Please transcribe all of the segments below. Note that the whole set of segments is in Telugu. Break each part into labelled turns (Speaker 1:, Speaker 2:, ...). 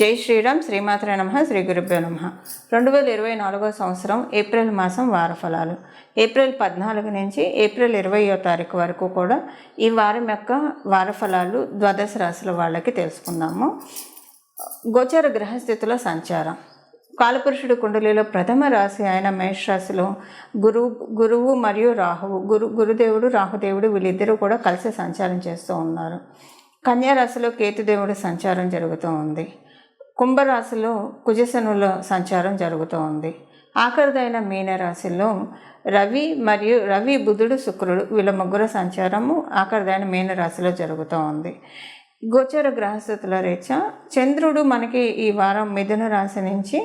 Speaker 1: జై శ్రీరామ్ శ్రీమాత్ర నమ శ్రీ గురుభ్యో నమ. రెండు వేల ఇరవై నాలుగో సంవత్సరం ఏప్రిల్ మాసం వార ఫలాలు ఏప్రిల్ పద్నాలుగు నుంచి ఏప్రిల్ ఇరవయో తారీఖు వరకు కూడా ఈ వారం యొక్క వార ఫలాలు ద్వాదశ రాశుల వాళ్ళకి తెలుసుకుందాము. గోచర గ్రహస్థితుల సంచారం. కాలపురుషుడు కుండలిలో ప్రథమ రాశి అయిన మేష రాశిలో గురువు గురువు మరియు రాహువు గురు గురుదేవుడు రాహుదేవుడు వీళ్ళిద్దరూ కూడా కలిసి సంచారం చేస్తూ ఉన్నారు. కన్యారాశిలో కేతుదేవుడు సంచారం జరుగుతూ ఉంది. కుంభరాశిలో కుజశనుల సంచారం జరుగుతూ ఉంది. ఆఖరిదైన మీనరాశిలో రవి మరియు రవి బుధుడు శుక్రుడు వీళ్ళ ముగ్గురు సంచారము ఆఖరిదైన మీనరాశిలో జరుగుతూ ఉంది. గోచర గ్రహస్థితుల రీత్యా చంద్రుడు మనకి ఈ వారం మిథున రాశి నుంచి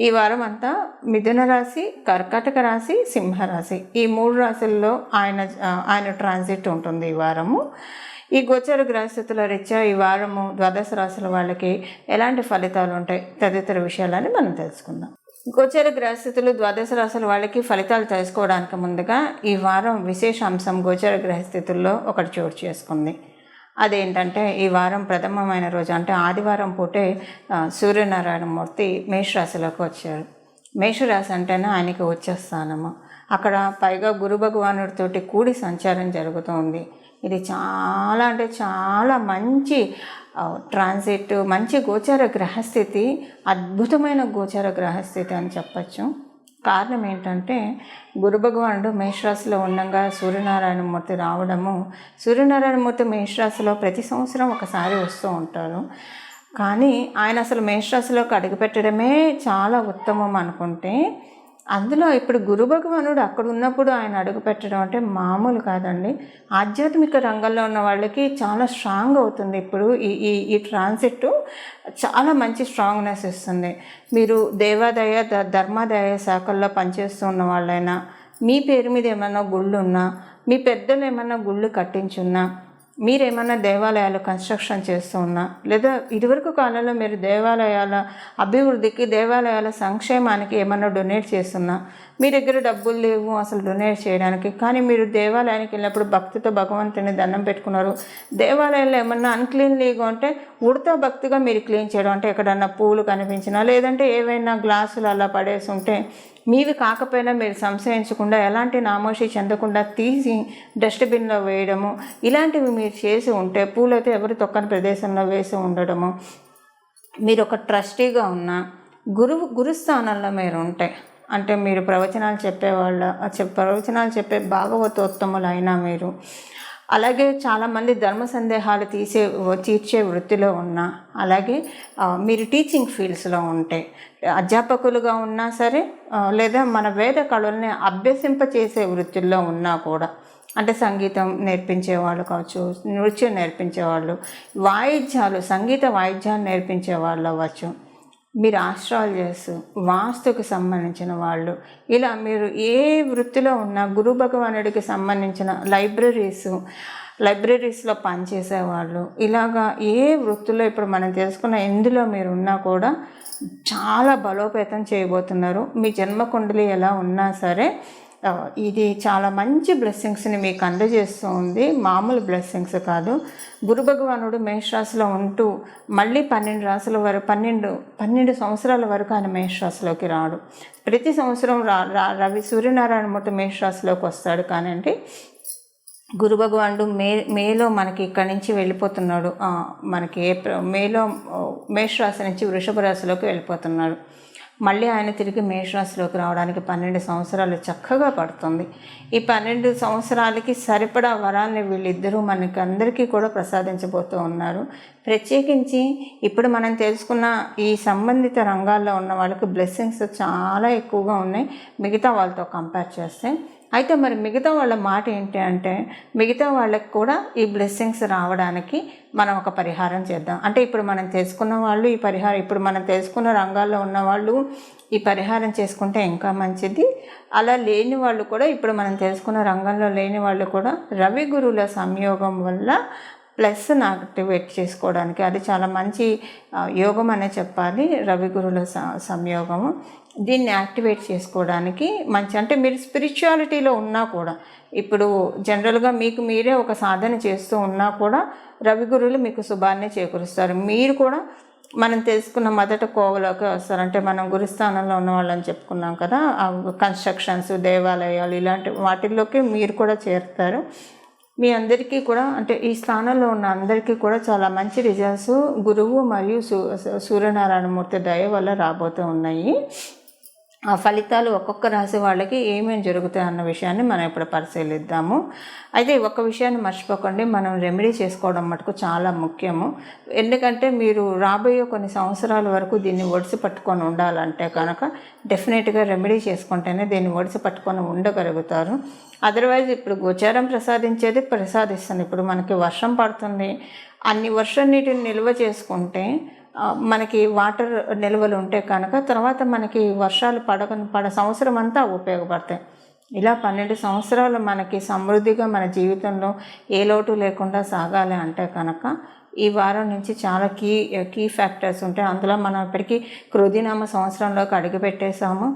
Speaker 1: ఈ వారం అంతా మిథున రాశి కర్కాటక రాశి సింహరాశి ఈ మూడు రాశుల్లో ఆయన ఆయన ట్రాన్సిట్ ఉంటుంది ఈ వారము. ఈ గోచర గ్రహస్థితుల రీత్యా ఈ వారము ద్వాదశ రాశుల వాళ్ళకి ఎలాంటి ఫలితాలు ఉంటాయి? తదితర విషయాలని మనం తెలుసుకుందాం. గోచర గ్రహస్థితులు ద్వాదశ రాశుల వాళ్ళకి ఫలితాలు తెలుసుకోవడానికి ముందుగా ఈ వారం విశేష అంశం గోచర గ్రహస్థితుల్లో ఒకటి చోటు చేసుకుంది. అదేంటంటే ఈ వారం ప్రథమమైన రోజు అంటే ఆదివారం పూటే సూర్యనారాయణమూర్తి మేషరాశిలోకి వచ్చారు. మేషరాశి అంటేనే ఆయనకి వచ్చే స్థానము అక్కడ పైగా గురు భగవానుడితోటి కూడి సంచారం జరుగుతుంది ఇది చాలా అంటే చాలా మంచి ట్రాన్సిట్ మంచి గోచర గ్రహస్థితి అద్భుతమైన గోచర గ్రహస్థితి అని చెప్పచ్చు. కారణం ఏంటంటే గురు భగవానుడు మేషరాశిలో ఉండగా సూర్యనారాయణమూర్తి రావడము సూర్యనారాయణమూర్తి మేషరాశిలో ప్రతి సంవత్సరం ఒకసారి వస్తూ ఉంటారు. కానీ ఆయన అసలు మేషరాశిలోకి అడుగుపెట్టడమే చాలా ఉత్తమం అనుకుంటే అందులో ఇప్పుడు గురు భగవానుడు అక్కడ ఉన్నప్పుడు ఆయన అడుగు పెట్టడం అంటే మామూలు కాదండి. ఆధ్యాత్మిక రంగంలో ఉన్న వాళ్ళకి చాలా స్ట్రాంగ్ అవుతుంది. ఇప్పుడు ఈ ఈ ఈ ట్రాన్సిట్ చాలా మంచి స్ట్రాంగ్నెస్ ఇస్తుంది. మీరు దేవాదాయ ద ధర్మాదాయ శాఖల్లో పనిచేస్తూ ఉన్న వాళ్ళైనా మీ పేరు మీద ఏమైనా గుళ్ళు ఉన్నా మీ పెద్దలు ఏమైనా గుళ్ళు కట్టించున్నా మీరేమన్నా దేవాలయాలు కన్స్ట్రక్షన్ చేస్తూ ఉన్నా లేదా ఇదివరకు కాలంలో మీరు దేవాలయాల అభివృద్ధికి దేవాలయాల సంక్షేమానికి ఏమన్నా డొనేట్ చేస్తున్నా మీ దగ్గర డబ్బులు లేవు అసలు డొనేట్ చేయడానికి కానీ మీరు దేవాలయానికి వెళ్ళినప్పుడు భక్తితో భగవంతుని దండం పెట్టుకున్నారు. దేవాలయంలో ఏమన్నా అన్క్లీన్ లీగు ఉంటే ఉడతా భక్తిగా మీరు క్లీన్ చేయడం అంటే ఎక్కడన్నా పూలు కనిపించినా లేదంటే ఏవైనా గ్లాసులు అలా పడేసి ఉంటే మీవి కాకపోయినా మీరు సంశయించకుండా ఎలాంటి నామోషి చెందకుండా తీసి డస్ట్బిన్లో వేయడము ఇలాంటివి మీరు చేసి ఉంటే పూలైతే ఎవరు తొక్కని ప్రదేశంలో వేసి ఉండడము. మీరు ఒక ట్రస్టీగా ఉన్న గురువు గురుస్థానంలో మీరు ఉంటే అంటే మీరు ప్రవచనాలు చెప్పేవాళ్ళ చెప్ ప్రవచనాలు చెప్పే భాగవతోత్తములైనా అయినా మీరు అలాగే చాలామంది ధర్మ సందేహాలు తీసే తీర్చే వృత్తిలో ఉన్నా అలాగే మీరు టీచింగ్ ఫీల్డ్స్లో ఉంటే అధ్యాపకులుగా ఉన్నా సరే లేదా మన వేద కళల్ని అభ్యసింపచేసే వృత్తుల్లో ఉన్నా కూడా అంటే సంగీతం నేర్పించేవాళ్ళు కావచ్చు నృత్యం నేర్పించేవాళ్ళు వాయిద్యాలు సంగీత వాయిద్యాలు నేర్పించే వాళ్ళు అవ్వచ్చు మీరు ఆస్ట్రాలజర్స్ వాస్తుకు సంబంధించిన వాళ్ళు ఇలా మీరు ఏ వృత్తిలో ఉన్నా గురు భగవానుడికి సంబంధించిన లైబ్రరీస్ లైబ్రరీస్లో పనిచేసే వాళ్ళు ఇలాగా ఏ వృత్తిలో ఇప్పుడు మనం తెలుసుకున్న ఎందులో మీరు ఉన్నా కూడా చాలా బలోపేతం చేయబోతున్నారు. మీ జన్మ కుండలి ఎలా ఉన్నా సరే ఇది చాలా మంచి బ్లెస్సింగ్స్ని మీకు అందజేస్తూ ఉంది మామూలు బ్లెస్సింగ్స్ కాదు. గురు భగవానుడు మేషరాశిలో ఉంటూ మళ్ళీ పన్నెండు రాసుల వరకు పన్నెండు పన్నెండు సంవత్సరాల వరకు ఆయన మేషరాశిలోకి రాడు. ప్రతి సంవత్సరం రా రవి సూర్యనారాయణ మూర్తి మేషరాశిలోకి వస్తాడు కానండి. గురు భగవానుడు మే మేలో మనకి ఇక్కడి నుంచి వెళ్ళిపోతున్నాడు. మనకి ఏప్రిల్ మేలో మేషరాశి నుంచి వృషభ రాశిలోకి వెళ్ళిపోతున్నాడు. మళ్ళీ ఆయన తిరిగి మేషరాశిలోకి రావడానికి పన్నెండు సంవత్సరాలు చక్కగా పడుతుంది. ఈ పన్నెండు సంవత్సరాలకి సరిపడా వరాన్ని వీళ్ళిద్దరూ మనకి అందరికీ కూడా ప్రసాదించబోతూ ఉన్నారు. ప్రత్యేకించి ఇప్పుడు మనం తెలుసుకున్న ఈ సంబంధిత రంగాల్లో ఉన్న వాళ్ళకి బ్లెస్సింగ్స్ చాలా ఎక్కువగా ఉన్నాయి. మిగతా వాళ్ళతో కంపేర్ చేస్తే అయితే మరి మిగతా వాళ్ళ మాట ఏంటి అంటే మిగతా వాళ్ళకి కూడా ఈ బ్లెస్సింగ్స్ రావడానికి మనం ఒక పరిహారం చేద్దాం. అంటే ఇప్పుడు మనం తెలుసుకున్న వాళ్ళు ఈ పరిహారం ఇప్పుడు మనం తెలుసుకున్న రంగాల్లో ఉన్న వాళ్ళు ఈ పరిహారం చేసుకుంటే ఇంకా మంచిది. అలా లేని వాళ్ళు కూడా ఇప్పుడు మనం తెలుసుకున్న రంగంలో లేని వాళ్ళు కూడా రవి గురువుల సంయోగం వల్ల ప్లస్ను యాక్టివేట్ చేసుకోవడానికి. అది చాలా మంచి యోగం అనే చెప్పాలి. రవి గురువుల సంయోగము. దీన్ని యాక్టివేట్ చేసుకోవడానికి మంచి అంటే మీరు స్పిరిచువాలిటీలో ఉన్నా కూడా ఇప్పుడు జనరల్గా మీకు మీరే ఒక సాధన చేస్తూ ఉన్నా కూడా రవి గురువులు మీకు శుభాన్ని చేకూరుస్తారు. మీరు కూడా మనం తెలుసుకున్న మొదట కోవలోకి వస్తారు. అంటే మనం గురుస్థానంలో ఉన్న వాళ్ళని చెప్పుకున్నాం కదా కన్స్ట్రక్షన్స్ దేవాలయాలు ఇలాంటి వాటిల్లోకి మీరు కూడా చేరుతారు. మీ అందరికీ కూడా అంటే ఈ స్థానంలో ఉన్న అందరికీ కూడా చాలా మంచి రిజల్ట్స్ గురువు మరియు సూ సూర్యనారాయణమూర్తి దయ వల్ల రాబోతూ ఉన్నాయి. ఆ ఫలితాలు ఒక్కొక్క రాశి వాళ్ళకి ఏమేమి జరుగుతాయి అన్న విషయాన్ని మనం ఇప్పుడు పరిశీలిద్దాము. అయితే ఒక విషయాన్ని మర్చిపోకండి మనం రెమెడీ చేసుకోవడం మటుకు చాలా ముఖ్యము. ఎందుకంటే మీరు రాబోయే కొన్ని సంవత్సరాల వరకు దీన్ని ఒడిసి పట్టుకొని ఉండాలంటే కనుక డెఫినెట్గా రెమెడీ చేసుకుంటేనే దీన్ని ఒడిసి పట్టుకొని ఉండగలుగుతారు. అదర్వైజ్ ఇప్పుడు గోచారం ప్రసాదించేది ప్రసాదిస్తుంది. ఇప్పుడు మనకి వర్షం పడుతుంది. అన్ని వర్షం నీటిని నిల్వ చేసుకుంటే మనకి వాటర్ నిల్వలు ఉంటే కనుక తర్వాత మనకి వర్షాలు పడక పడ సంవత్సరం అంతా ఉపయోగపడతాయి. ఇలా పన్నెండు సంవత్సరాలు మనకి సమృద్ధిగా మన జీవితంలో ఏ లోటు లేకుండా సాగాలి అంటే కనుక ఈ వారం నుంచి చాలా కీ కీ ఫ్యాక్టర్స్ ఉంటాయి. అందులో మనం ఇప్పటికీ క్రోధినామ సంవత్సరంలోకి అడుగు పెట్టేశాము.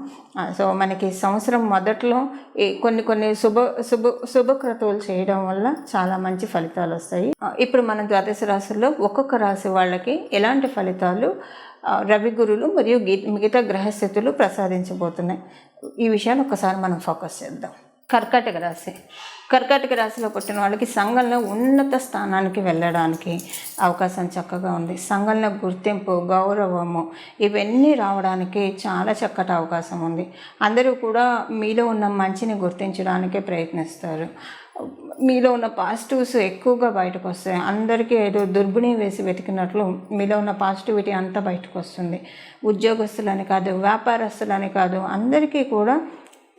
Speaker 1: సో మనకి సంవత్సరం మొదట్లో ఈ కొన్ని కొన్ని శుభ శుభ శుభక్రతువులు చేయడం వల్ల చాలా మంచి ఫలితాలు వస్తాయి. ఇప్పుడు మన ద్వాదశ రాశుల్లో ఒక్కొక్క రాశి వాళ్ళకి ఎలాంటి ఫలితాలు రవి గురులు మరియు గీ మిగతా గ్రహస్థితులు ప్రసాదించబోతున్నాయి? ఈ విషయాన్ని ఒకసారి మనం ఫోకస్ చేద్దాం. కర్కాటక రాశి. కర్కాటక రాశిలో పుట్టిన వాళ్ళకి సంఘంలో ఉన్నత స్థానానికి వెళ్ళడానికి అవకాశం చక్కగా ఉంది. సంఘంలో గుర్తింపు గౌరవము ఇవన్నీ రావడానికి చాలా చక్కటి అవకాశం ఉంది. అందరూ కూడా మీలో ఉన్న మంచిని గుర్తించడానికే ప్రయత్నిస్తారు. మీలో ఉన్న పాజిటివ్స్ ఎక్కువగా బయటకు వస్తాయి. అందరికీ ఏదో దుర్బిణి వేసి వెతికినట్లు మీలో ఉన్న పాజిటివిటీ అంతా బయటకు వస్తుంది. ఉద్యోగస్తులని కాదు వ్యాపారస్తులని కాదు అందరికీ కూడా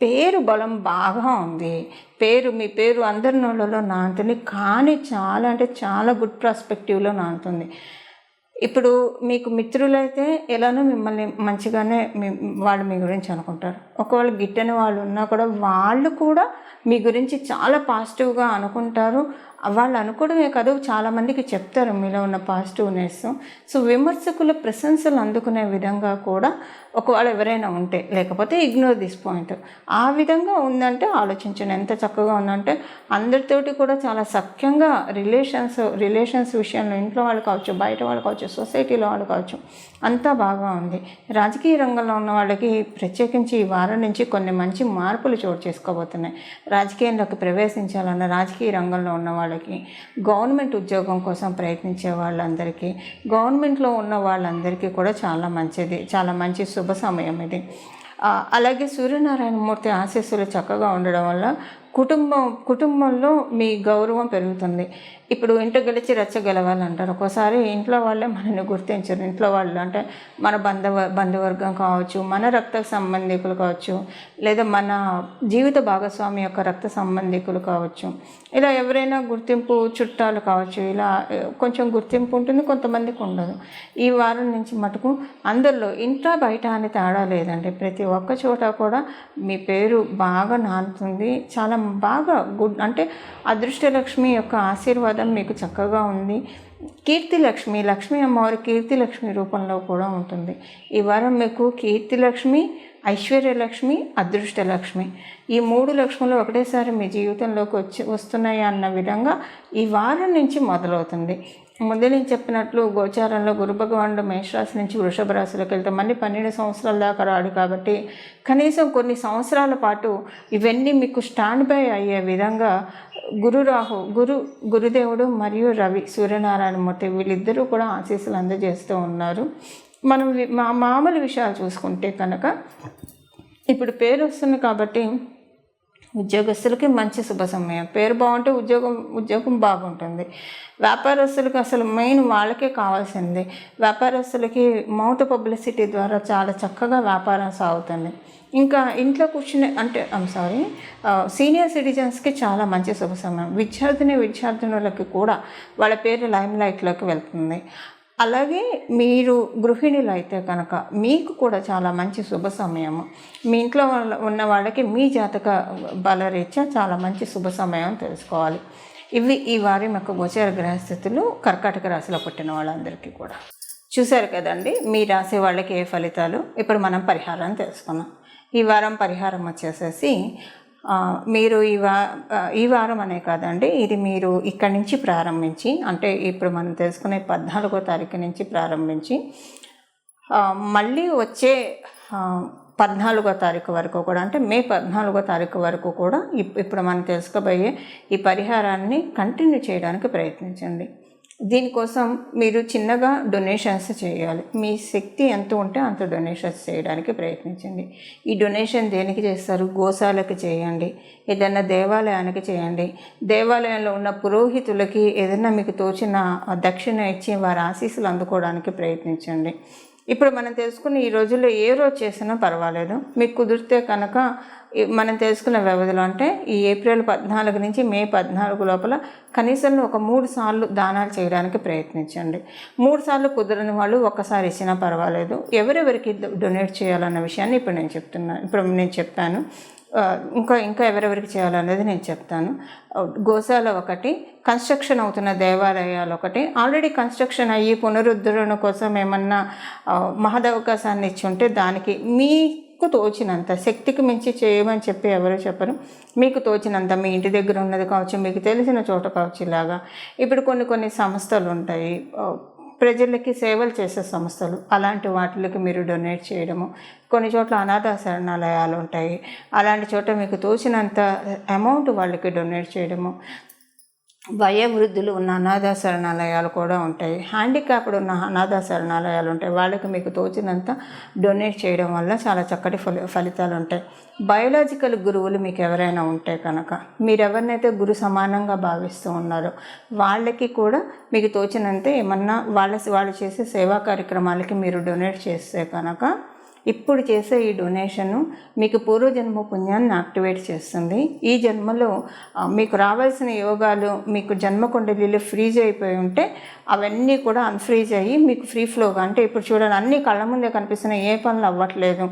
Speaker 1: పేరు బలం బాగా ఉంది. పేరు మీ పేరు అందరి నోళ్ళలో నానుతుంది కానీ చాలా అంటే చాలా గుడ్ ప్రాస్పెక్టివ్లో నానుతుంది ఇప్పుడు మీకు మిత్రులైతే ఎలానో మిమ్మల్ని మంచిగానే మీ వాళ్ళు మీ గురించి అనుకుంటారు. ఒకవేళ గిట్టని వాళ్ళు ఉన్నా కూడా వాళ్ళు కూడా మీ గురించి చాలా పాజిటివ్గా అనుకుంటారు. వాళ్ళు అనుకోవడమే కాదు చాలామందికి చెప్తారు మీలో ఉన్న పాజిటివ్నెస్ సో విమర్శకుల ప్రశంసలు అందుకునే విధంగా కూడా ఒకవేళ ఎవరైనా ఉంటే లేకపోతే ఇగ్నోర్ దిస్ పాయింట్ ఆ విధంగా ఉందంటే ఆలోచించండి. ఎంత చక్కగా ఉందంటే అందరితోటి కూడా చాలా సఖ్యంగా రిలేషన్స్ రిలేషన్స్ విషయంలో ఇంట్లో వాళ్ళు కావచ్చు బయట వాళ్ళు కావచ్చు సొసైటీలో వాళ్ళు కావచ్చు అంతా బాగా ఉంది. రాజకీయ రంగంలో ఉన్న వాళ్ళకి ప్రత్యేకించి ఈ వారం నుంచి కొన్ని మంచి మార్పులు చోటు చేసుకోబోతున్నాయి. రాజకీయంలోకి ప్రవేశించాలన్న రాజకీయ రంగంలో ఉన్న వాళ్ళకి గవర్నమెంట్ ఉద్యోగం కోసం ప్రయత్నించే వాళ్ళందరికీ గవర్నమెంట్లో ఉన్న వాళ్ళందరికీ కూడా చాలా మంచిది. చాలా మంచి శుభ సమయం ఇది. అలాగే సూర్యనారాయణమూర్తి ఆశీస్సులు చక్కగా ఉండడం వల్ల కుటుంబం కుటుంబంలో మీ గౌరవం పెరుగుతుంది. ఇప్పుడు ఇంట గెలిచి రచ్చ గెలవాలంటారు ఒక్కోసారి ఇంట్లో వాళ్ళే మనల్ని గుర్తించరు. ఇంట్లో వాళ్ళు అంటే మన బంధువ బంధువర్గం కావచ్చు మన రక్త సంబంధికులు కావచ్చు లేదా మన జీవిత భాగస్వామి యొక్క రక్త సంబంధికులు కావచ్చు ఇలా ఎవరైనా గుర్తింపు చుట్టాలు కావచ్చు ఇలా కొంచెం గుర్తింపు ఉంటుంది కొంతమందికి ఉండదు. ఈ వారం నుంచి మటుకు అందరిలో ఇంట్లో బయట అని తేడా లేదండి. ప్రతి ఒక్క చోట కూడా మీ పేరు బాగా నానుతుంది. చాలా బాగా గుడ్ అంటే అదృష్టలక్ష్మి యొక్క ఆశీర్వాదం మీకు చక్కగా ఉంది. కీర్తి లక్ష్మి లక్ష్మీ అమ్మవారి కీర్తి లక్ష్మి రూపంలో కూడా ఉంటుంది. ఈ వారం మీకు కీర్తి లక్ష్మి ఐశ్వర్యలక్ష్మి అదృష్టలక్ష్మి ఈ మూడు లక్ష్ములు ఒకటేసారి మీ జీవితంలోకి వచ్చి వస్తున్నాయి అన్న విధంగా ఈ వారం నుంచి మొదలవుతుంది. ముందు నేను చెప్పినట్లు గోచారంలో గురుభగవానుడు మేషరాశి నుంచి వృషభ రాశిలోకి వెళ్తాం మళ్ళీ పన్నెండు సంవత్సరాల దాకా రాడు కాబట్టి కనీసం కొన్ని సంవత్సరాల పాటు ఇవన్నీ మీకు స్టాండ్ బై అయ్యే విధంగా గురు రాహు గురు గురుదేవుడు మరియు రవి సూర్యనారాయణమూర్తి వీళ్ళిద్దరూ కూడా ఆశీస్సులు అందజేస్తూ ఉన్నారు. మనం మా మామూలు విషయాలు చూసుకుంటే కనుక ఇప్పుడు పేరు వస్తుంది కాబట్టి ఉద్యోగస్తులకి మంచి శుభ సమయం. పేరు బాగుంటే ఉద్యోగం ఉద్యోగం బాగుంటుంది. వ్యాపారస్తులకి అసలు మెయిన్ వాళ్ళకే కావాల్సింది. వ్యాపారస్తులకి మౌత్ పబ్లిసిటీ ద్వారా చాలా చక్కగా వ్యాపారం సాగుతుంది. ఇంకా ఇంట్లో కూర్చునే అంటే ఐమ్ సారీ సీనియర్ సిటిజన్స్కి చాలా మంచి శుభ సమయం. విద్యార్థిని విద్యార్థినులకి కూడా వాళ్ళ పేరు లైమ్ లైట్లోకి వెళ్తుంది. అలాగే మీరు గృహిణులు అయితే కనుక మీకు కూడా చాలా మంచి శుభ సమయము. మీ ఇంట్లో ఉన్న వాళ్ళకి మీ జాతక బలరీత్యా చాలా మంచి శుభ సమయం తెలుసుకోవాలి. ఇవి ఈ వారి యొక్క గోచర గ్రహస్థితులు కర్కాటక రాశిలో పుట్టిన వాళ్ళందరికీ కూడా. చూశారు కదండి మీ రాసే వాళ్ళకి ఏ ఫలితాలు? ఇప్పుడు మనం పరిహారం తెలుసుకున్నాం ఈ వారం పరిహారం వచ్చేసేసి మీరు ఈ వా ఈ వారం అనే కాదండి ఇది మీరు ఇక్కడి నుంచి ప్రారంభించి అంటే ఇప్పుడు మనం తెలుసుకునే పద్నాలుగో తారీఖు నుంచి ప్రారంభించి మళ్ళీ వచ్చే పద్నాలుగో తారీఖు వరకు కూడా అంటే మే పద్నాలుగో తారీఖు వరకు కూడా ఇప్- ఇప్పుడు మనం తెలుసుకోబోయే ఈ పరిహారాన్ని కంటిన్యూ చేయడానికి ప్రయత్నించండి. దీనికోసం మీరు చిన్నగా డొనేషన్స్ చేయాలి. మీ శక్తి ఎంత ఉంటే అంత డొనేషన్స్ చేయడానికి ప్రయత్నించండి. ఈ డొనేషన్ దేనికి చేస్తారు? గోశాలకు చేయండి. ఏదైనా దేవాలయానికి చేయండి. దేవాలయంలో ఉన్న పురోహితులకి ఏదైనా మీకు తోచిన దక్షిణ ఇచ్చి వారి ఆశీస్సులు అందుకోవడానికి ప్రయత్నించండి. ఇప్పుడు మనం తెలుసుకుని ఈ రోజుల్లో ఏ రోజు చేసినా పర్వాలేదు. మీకు కుదిరితే కనుక మనం తెలుసుకున్న వ్యవధిలో అంటే ఈ ఏప్రిల్ పద్నాలుగు నుంచి మే పద్నాలుగు లోపల కనీసం ఒక మూడు సార్లు దానాలు చేయడానికి ప్రయత్నించండి. మూడు సార్లు కుదరని వాళ్ళు ఒక్కసారి ఇచ్చినా పర్వాలేదు. ఎవరెవరికి డొనేట్ చేయాలన్న విషయాన్ని ఇప్పుడు నేను చెప్తున్నాను ఇప్పుడు నేను చెప్పాను. ఇంకా ఇంకా ఎవరెవరికి చేయాలనేది నేను చెప్తాను. గోశాల ఒకటి కన్స్ట్రక్షన్ అవుతున్న దేవాలయాలు ఒకటి. ఆల్రెడీ కన్స్ట్రక్షన్ అయ్యి పునరుద్ధరణ కోసం ఏమన్నా మహదవకాశాన్ని ఇచ్చి ఉంటే దానికి మీ మీకు తోచినంత శక్తికి మించి చేయమని చెప్పి ఎవరు చెప్పరు. మీకు తోచినంత మీ ఇంటి దగ్గర ఉన్నది కావచ్చు మీకు తెలిసిన చోట కావచ్చు ఇలాగా. ఇప్పుడు కొన్ని కొన్ని సంస్థలు ఉంటాయి. ప్రజలకి సేవలు చేసే సంస్థలు. అలాంటి వాటికి మీరు డొనేట్ చేయడము. కొన్ని చోట్ల అనాథ శరణాలయాలు ఉంటాయి. అలాంటి చోట మీకు తోచినంత అమౌంట్ వాళ్ళకి డొనేట్ చేయడము. వయోవృద్ధులు ఉన్న అనాథ శరణాలయాలు కూడా ఉంటాయి. హ్యాండిక్యాప్డ్ ఉన్న అనాథ శరణాలయాలు ఉంటాయి. వాళ్ళకి మీకు తోచినంత డొనేట్ చేయడం వల్ల చాలా చక్కటి ఫలి ఫలితాలు ఉంటాయి. బయోలాజికల్ గురువులు మీకు ఎవరైనా ఉంటే కనుక మీరు ఎవరినైతే గురు సమానంగా భావిస్తూ ఉన్నారో వాళ్ళకి కూడా మీకు తోచినంత ఏమన్నా వాళ్ళ వాళ్ళు చేసే సేవా కార్యక్రమాలకి మీరు డొనేట్ చేస్తే కనుక ఇప్పుడు చేసే ఈ డొనేషను మీకు పూర్వజన్మ పుణ్యాన్ని యాక్టివేట్ చేస్తుంది. ఈ జన్మలో మీకు రావాల్సిన యోగాలు మీకు జన్మ కుండలీలు ఫ్రీజ్ అయిపోయి ఉంటే అవన్నీ కూడా అన్ఫ్రీజ్ అయ్యి మీకు ఫ్రీ ఫ్లోగా అంటే ఇప్పుడు చూడండి అన్ని కళ్ళ ముందే కనిపిస్తున్నాయి ఏ పనులు అవ్వట్లేదు.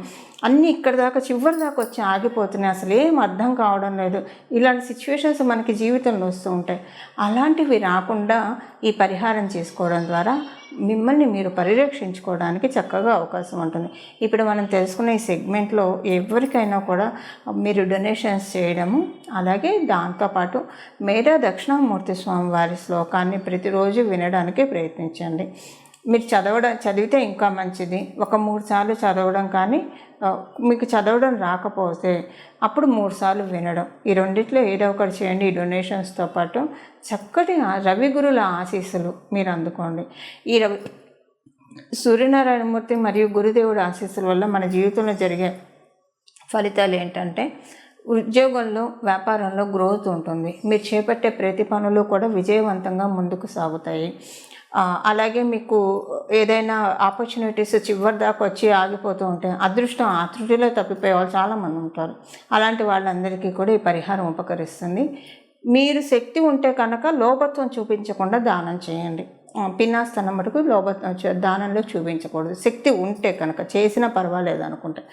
Speaker 1: అన్నీ ఇక్కడ దాకా చివరి దాకా వచ్చి ఆగిపోతున్నాయి అసలు ఏం అర్థం కావడం లేదు. ఇలాంటి సిచ్యువేషన్స్ మనకి జీవితంలో వస్తూ ఉంటాయి. అలాంటివి రాకుండా ఈ పరిహారం చేసుకోవడం ద్వారా మిమ్మల్ని మీరు పరిరక్షించుకోవడానికి చక్కగా అవకాశం ఉంటుంది. ఇప్పుడు మనం తెలుసుకున్న ఈ సెగ్మెంట్లో ఎవరికైనా కూడా మీరు డొనేషన్స్ చేయడము అలాగే దాంతోపాటు మేధా దక్షిణామూర్తి స్వామి వారి శ్లోకాన్ని ప్రతిరోజు వినడానికి ప్రయత్నించండి. మీరు చదవడం చదివితే ఇంకా మంచిది. ఒక మూడు సార్లు చదవడం కానీ మీకు చదవడం రాకపోతే అప్పుడు మూడుసార్లు వినడం. ఈ రెండిట్లో ఏదో ఒకటి చేయండి ఈ డొనేషన్స్తో పాటు. చక్కటి రవిగురుల రవి గురుల ఆశీస్సులు మీరు అందుకోండి. ఈ రవి సూర్యనారాయణమూర్తి మరియు గురుదేవుడు ఆశీస్సుల వల్ల మన జీవితంలో జరిగే ఫలితాలు ఏంటంటే ఉద్యోగంలో వ్యాపారంలో గ్రోత్ ఉంటుంది. మీరు చేపట్టే ప్రతి పనులు కూడా విజయవంతంగా ముందుకు సాగుతాయి. అలాగే మీకు ఏదైనా ఆపర్చునిటీస్ చివరి దాకా వచ్చి ఆగిపోతూ ఉంటాయి అదృష్టం ఆతృటిలో తప్పిపోయే వాళ్ళు చాలామంది ఉంటారు. అలాంటి వాళ్ళందరికీ కూడా ఈ పరిహారం ఉపకరిస్తుంది. మీరు శక్తి ఉంటే కనుక లోభత్వం చూపించకుండా దానం చేయండి. ఆ, పిన్నాస్తనం మటుకు లోభ దానంలో చూపించకూడదు. శక్తి ఉంటే కనుక చేసినా పర్వాలేదు అనుకుంటే.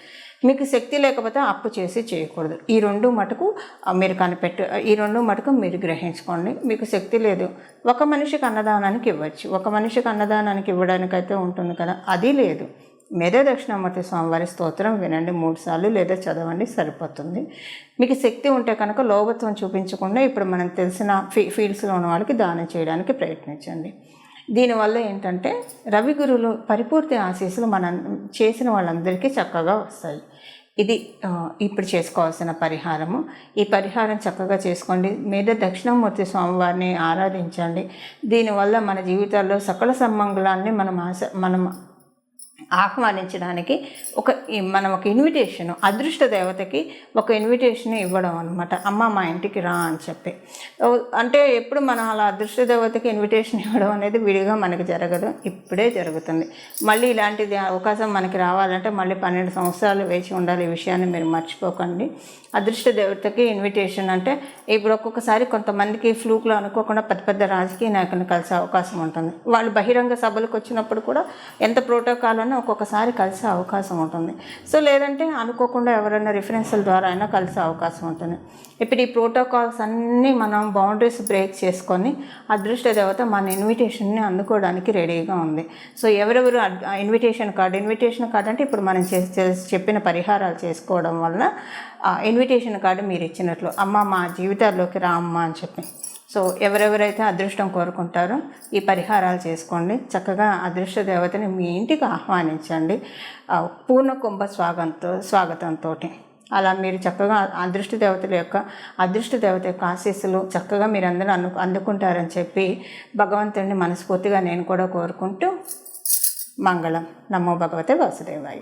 Speaker 1: మీకు శక్తి లేకపోతే అప్పు చేసి చేయకూడదు. ఈ రెండు మటుకు మీరు కనిపెట్టు ఈ రెండు మటుకు మీరు గ్రహించుకోండి. మీకు శక్తి లేదు. ఒక మనిషికి అన్నదానానికి ఇవ్వచ్చు. ఒక మనిషికి అన్నదానానికి ఇవ్వడానికైతే ఉంటుంది కదా. అది లేదు. మేధ దక్షిణామూర్తి స్వామివారి స్తోత్రం వినండి. మూడు సార్లు లేదా చదవండి సరిపోతుంది. మీకు శక్తి ఉంటే కనుక లోభత్వం చూపించకుండా ఇప్పుడు మనం తెలిసిన ఫీ ఫీల్డ్స్లో ఉన్న వాళ్ళకి దానం చేయడానికి ప్రయత్నించండి. దీనివల్ల ఏంటంటే రవి గురువులు పరిపూర్తి ఆశీస్సులు మనం చేసిన వాళ్ళందరికీ చక్కగా వస్తాయి. ఇది ఇప్పుడు చేసుకోవాల్సిన పరిహారము. ఈ పరిహారం చక్కగా చేసుకోండి. మీద దక్షిణామూర్తి స్వామివారిని ఆరాధించండి. దీనివల్ల మన జీవితాల్లో సకల సమ్మంగళాన్ని మనం ఆశ మనం ఆహ్వానించడానికి ఒక మనం ఒక ఇన్విటేషన్ అదృష్ట దేవతకి ఒక ఇన్విటేషన్ ఇవ్వడం అనమాట అమ్మ మా ఇంటికి రా అని చెప్పి. అంటే ఎప్పుడు మనం అలా అదృష్ట దేవతకి ఇన్విటేషన్ ఇవ్వడం అనేది విడిగా మనకి జరగదు. ఇప్పుడే జరుగుతుంది. మళ్ళీ ఇలాంటిది అవకాశం మనకి రావాలంటే మళ్ళీ పన్నెండు సంవత్సరాలు వేచి ఉండాలి ఈ విషయాన్ని మీరు మర్చిపోకండి. అదృష్ట దేవతకి ఇన్విటేషన్ అంటే ఇప్పుడు ఒక్కొక్కసారి కొంతమందికి ఫ్లూక్లో అనుకోకుండా పెద్ద పెద్ద రాజకీయ నాయకులను కలిసే అవకాశం ఉంటుంది. వాళ్ళు బహిరంగ సభలకు వచ్చినప్పుడు కూడా ఎంత ప్రోటోకాల్ అని ఒక్కొక్కసారి కలిసే అవకాశం ఉంటుంది. సో లేదంటే అనుకోకుండా ఎవరైనా రిఫరెన్స్ల ద్వారా అయినా కలిసే అవకాశం ఉంటుంది. ఇప్పుడు ఈ ప్రోటోకాల్స్ అన్నీ మనం బౌండరీస్ బ్రేక్ చేసుకొని అదృష్ట దేవత మన ఇన్విటేషన్ని అందుకోవడానికి రెడీగా ఉంది. సో ఎవరెవరు ఇన్విటేషన్ కార్డ్ ఇన్విటేషన్ కార్డ్ అంటే ఇప్పుడు మనం చెప్పిన పరిహారాలు చేసుకోవడం వల్ల ఇన్విటేషన్ కార్డు మీరు ఇచ్చినట్లు అమ్మ మా జీవితాల్లోకి రా అమ్మ అని చెప్పి. సో ఎవరెవరైతే అదృష్టం కోరుకుంటారో ఈ పరిహారాలు చేసుకోండి. చక్కగా అదృష్ట దేవతని మీ ఇంటికి ఆహ్వానించండి. పూర్ణ కుంభ స్వాగంతో స్వాగతంతో అలా మీరు చక్కగా అదృష్ట దేవతల యొక్క అదృష్ట దేవత యొక్క ఆశీస్సులు చక్కగా మీరు అందరూ అను అందుకుంటారని చెప్పి భగవంతుడిని మనస్ఫూర్తిగా నేను కూడా కోరుకుంటూ మంగళం. నమో భగవతే వాసుదేవాయ.